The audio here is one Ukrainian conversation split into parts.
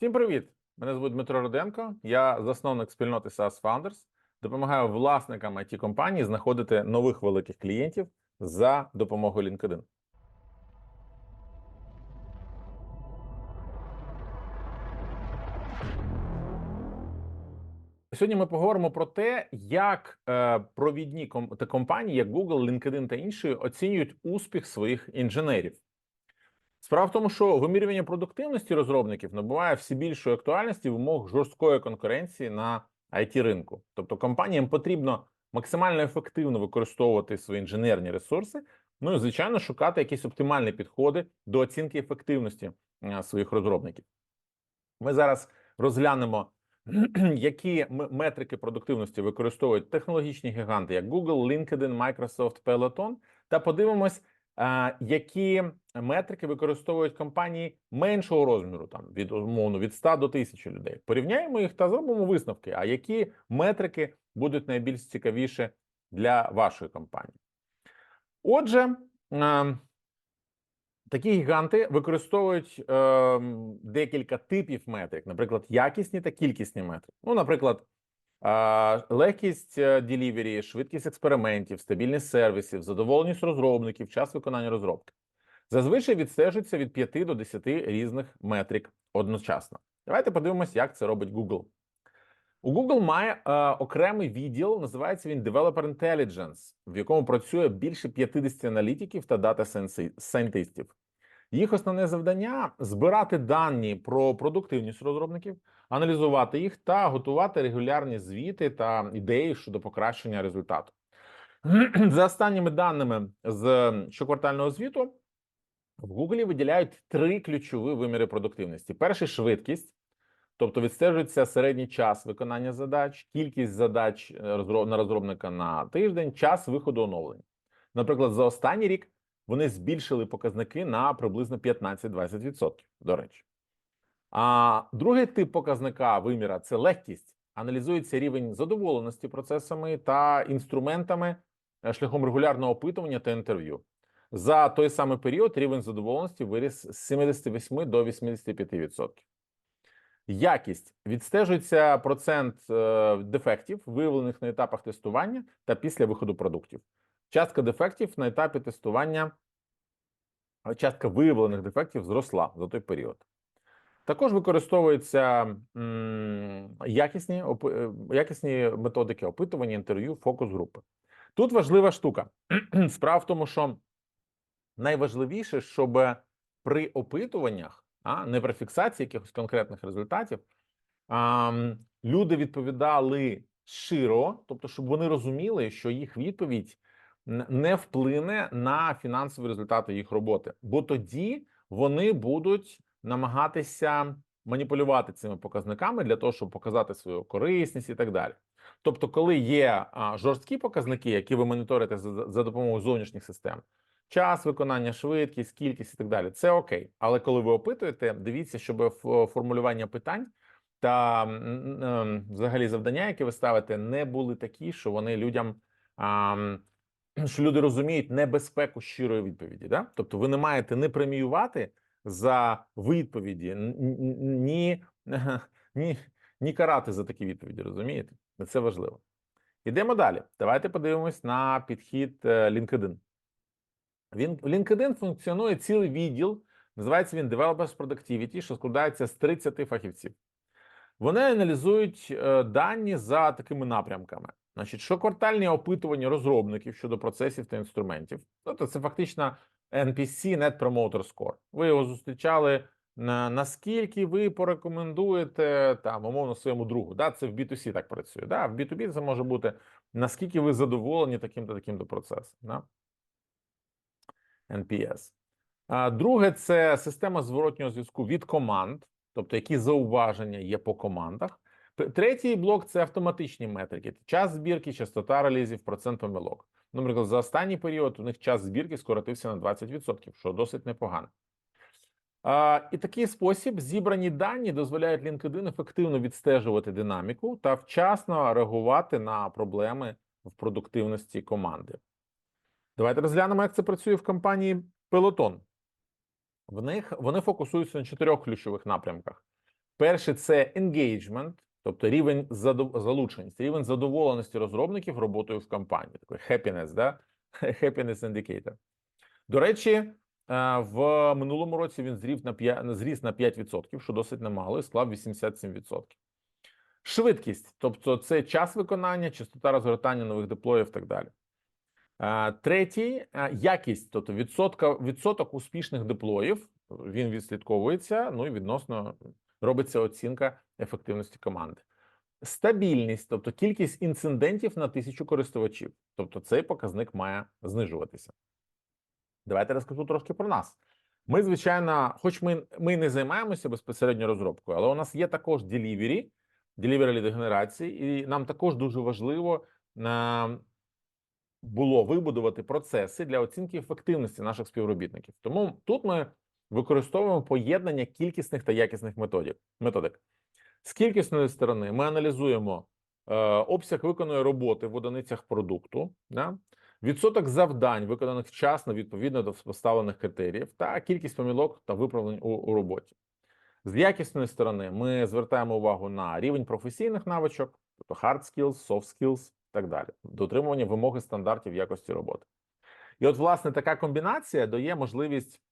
Всім привіт! Мене звуть Дмитро Руденко. Я засновник спільноти SaaS Founders. Допомагаю власникам it компаній знаходити нових великих клієнтів за допомогою LinkedIn. Сьогодні ми поговоримо про те, як е, провідні компанії, як Google, LinkedIn та інші, оцінюють успіх своїх інженерів. Справа в тому, що вимірювання продуктивності розробників набуває всі більшої актуальності в умовах жорсткої конкуренції на it ринку. Тобто компаніям потрібно максимально ефективно використовувати свої інженерні ресурси, ну і звичайно шукати якісь оптимальні підходи до оцінки ефективності е, своїх розробників. Ми зараз розглянемо, які метрики продуктивності використовують технологічні гіганти, як Google, LinkedIn, Microsoft, Peloton, та подивимось, які метрики використовують компанії меншого розміру, там від умовно від 100 до 1000 людей. Порівняємо їх та зробимо висновки. А які метрики будуть найбільш цікавіші для вашої компанії? Отже, е, такі гіганти використовують е, декілька типів метрик, наприклад, якісні та кількісні метрики. Ну, наприклад, легкість delivery, швидкість експериментів, стабільність сервісів, задоволеність розробників, час виконання розробки. Зазвичай відстежується від 5 до 10 різних метрик одночасно. Давайте подивимось, як це робить Google. У Google має е, окремий відділ, називається він Developer Intelligence, в якому працює більше 50 аналітиків та дата сайентистів. Їх основне завдання збирати дані про продуктивність розробників, аналізувати їх та готувати регулярні звіти та ідеї щодо покращення результату. За останніми даними з щоквартального звіту, в Google виділяють три ключові виміри продуктивності: перший швидкість, тобто відстежується середній час виконання задач, кількість задач е, на розробника на тиждень, час виходу оновлень. Наприклад, за останній рік вони збільшили показники на приблизно 15-20%, до речі. А другий тип показника виміра це легкість. Аналізується рівень задоволеності процесами та інструментами е, шляхом регулярного опитування та інтерв'ю. За той самий період рівень задоволеності виріс з 78 до 85%. Якість відстежується процент е, дефектів, виявлених на етапах тестування та після виходу продуктів. Частка дефектів на етапі тестування, частка виявлених дефектів зросла за той період. Також використовуються якісні, е, якісні методики опитування, інтерв'ю, фокус групи. Тут важлива штука. Справа в тому, що найважливіше, щоб при опитуваннях, а не при фіксації якихось конкретних результатів, люди відповідали щиро, тобто, щоб вони розуміли, що їх відповідь не вплине на фінансові результати їх роботи, бо тоді вони будуть намагатися маніпулювати цими показниками для того, щоб показати свою корисність і так далі. Тобто, коли є жорсткі показники, які ви моніторите за, за- допомогою зовнішніх систем, час виконання, швидкість, кількість і так далі, це окей. Але коли ви опитуєте, дивіться, щоб формулювання питань та м, м, взагалі завдання, які ви ставите, не були такі, що вони людям. А, що люди розуміють небезпеку щирої відповіді. Да? Тобто ви не маєте не преміювати за відповіді, ні, ні, ні карати за такі відповіді, розумієте? Це важливо. Ідемо далі. Давайте подивимось на підхід е, LinkedIn. LinkedIn функціонує цілий відділ, називається він Developers Productivity, що складається з 30 фахівців. Вони аналізують е, дані за такими напрямками. Значить, щоквартальні опитування розробників щодо процесів та інструментів. Тобто, це фактично NPC Net Promoter Score. Ви його зустрічали на наскільки ви порекомендуєте там умовно своєму другу. Да, це в B2C так працює. Да, в B2B це може бути наскільки ви задоволені таким-то таким-то процесом. Да? NPS. А друге, це система зворотнього зв'язку від команд, тобто які зауваження є по командах. Третій блок це автоматичні метрики: час збірки, частота релізів, процент помилок. Ну, Наприклад, за останній період у них час збірки скоротився на 20%, що досить непогано. А, і такий спосіб зібрані дані дозволяють LinkedIn ефективно відстежувати динаміку та вчасно реагувати на проблеми в продуктивності команди. Давайте розглянемо, як це працює в компанії Peloton. В них вони фокусуються на чотирьох ключових напрямках: Перше це engagement, тобто рівень задов... залученості, рівень задоволеності розробників роботою в компанії. Такий happiness, да? happiness indicator. До речі, е, в минулому році він зрів на 5, зріс на 5%, що досить немало, і склав 87%. Швидкість, тобто це час виконання, частота розгортання нових деплоїв і так далі. Е, Третій е, якість, тобто відсотка, відсоток успішних деплоїв, він відслідковується, ну і відносно робиться оцінка ефективності команди. Стабільність, тобто кількість інцидентів на тисячу користувачів, тобто цей показник має знижуватися. Давайте розкажу трошки про нас. Ми, звичайно, хоч ми, ми не займаємося безпосередньо розробкою, але у нас є також delivery, delivery лід генерації, і нам також дуже важливо е, було вибудувати процеси для оцінки ефективності наших співробітників. Тому тут ми використовуємо поєднання кількісних та якісних методик. методик. З кількісної сторони ми аналізуємо е, обсяг виконаної роботи в одиницях продукту, да? відсоток завдань, виконаних вчасно відповідно до поставлених критеріїв, та кількість помилок та виправлень у, у роботі. З якісної сторони ми звертаємо увагу на рівень професійних навичок, тобто hard skills, soft skills і так далі, дотримування вимоги стандартів якості роботи. І от, власне, така комбінація дає можливість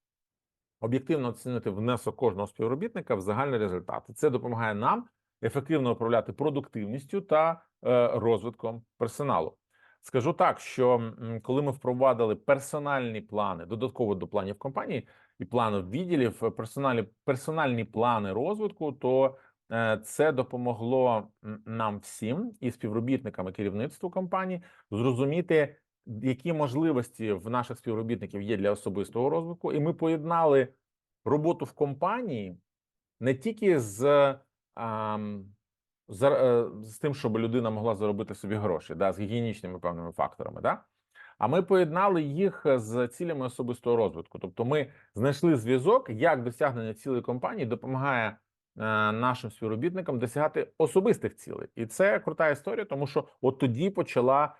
об'єктивно оцінити внесок кожного співробітника в загальний результат. Це допомагає нам ефективно управляти продуктивністю та е, розвитком персоналу. Скажу так, що коли ми впровадили персональні плани, додатково до планів компанії і планів відділів, е, персональні, персональні плани розвитку, то е, це допомогло нам всім і співробітникам і керівництву компанії зрозуміти, які можливості в наших співробітників є для особистого розвитку, і ми поєднали роботу в компанії не тільки з, ам, з, е, з тим, щоб людина могла заробити собі гроші, да, з гігієнічними певними факторами, да? а ми поєднали їх з цілями особистого розвитку. Тобто, ми знайшли зв'язок, як досягнення цілей компанії допомагає. е, Нашим співробітникам досягати особистих цілей, і це крута історія, тому що от тоді почала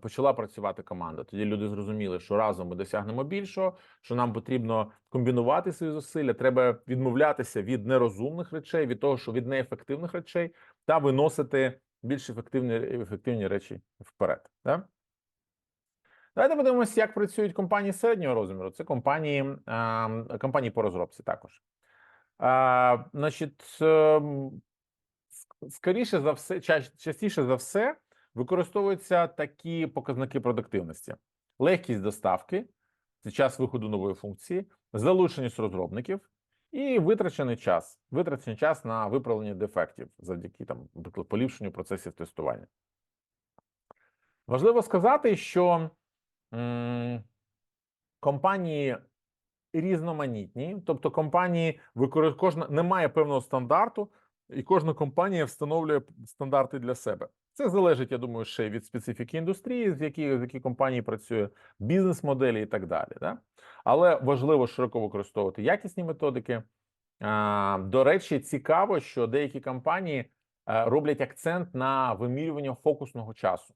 почала працювати команда. Тоді люди зрозуміли, що разом ми досягнемо більшого, що нам потрібно комбінувати свої зусилля. Треба відмовлятися від нерозумних речей, від того, що від неефективних речей, та виносити більш ефективні ефективні речі вперед. Да? Давайте подивимося, як працюють компанії середнього розміру. Це компанії, ем, компанії по розробці також. Е, значить, ем, скоріше за все, ча- частіше за все, використовуються такі показники продуктивності: легкість доставки, це час виходу нової функції, залученість розробників і витрачений час, витрачений час на виправлення дефектів завдяки там, наприклад, поліпшенню процесів тестування. Важливо сказати, що компанії різноманітні, тобто компанії використовують кожна немає певного стандарту, і кожна компанія встановлює стандарти для себе. Це залежить, я думаю, ще від специфіки індустрії, з які, з які компанії працює, бізнес-моделі і так далі. Да? Але важливо широко використовувати якісні методики. До речі, цікаво, що деякі компанії е, роблять акцент на вимірювання фокусного часу,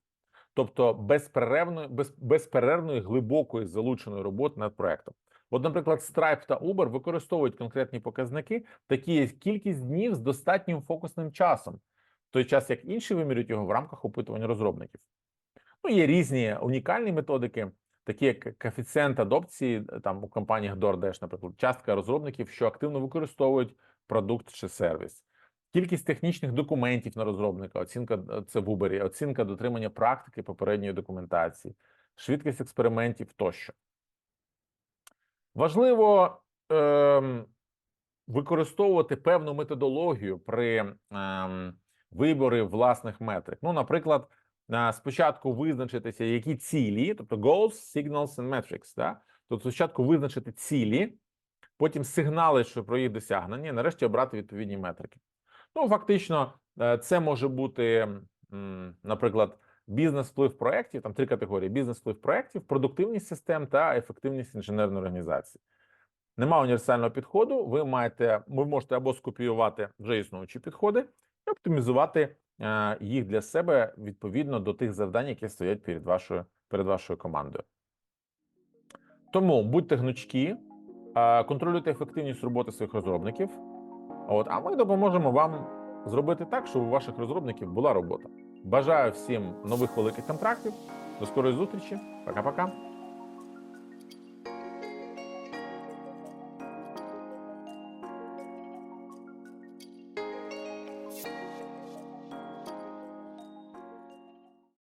тобто безперервної, без, безперервної глибокої залученої роботи над проектом. От, наприклад, Stripe та Uber використовують конкретні показники, такі як кількість днів з достатнім фокусним часом, той час як інші вимірюють його в рамках опитування розробників. Ну, є різні унікальні методики, такі як коефіцієнт адопції, там у компаніях DoorDash, наприклад, частка розробників, що активно використовують продукт чи сервіс. Кількість технічних документів на розробника, оцінка е, це в Uber, оцінка дотримання практики попередньої документації, швидкість експериментів тощо. Важливо ем, використовувати певну методологію при ем, виборі власних метрик. Ну, наприклад, е, спочатку визначитися, які цілі, тобто goals, signals and metrics. Да? Тобто, спочатку визначити цілі, потім сигнали, що про їх досягнення, і нарешті обрати відповідні метрики. Ну, фактично, е, це може бути, наприклад, бізнес-вплив проєктів, там три категорії: бізнес-вплив проєктів, продуктивність систем та ефективність інженерної організації. Нема універсального підходу. Ви маєте, ви можете або скопіювати вже існуючі підходи оптимізувати е, їх для себе відповідно до тих завдань, які стоять перед вашою, перед вашою командою. Тому будьте гнучкі, е, контролюйте ефективність роботи своїх розробників, От, а ми допоможемо вам зробити так, щоб у ваших розробників була робота. Бажаю всім нових великих контрактів. До скорої зустрічі. Пока-пока.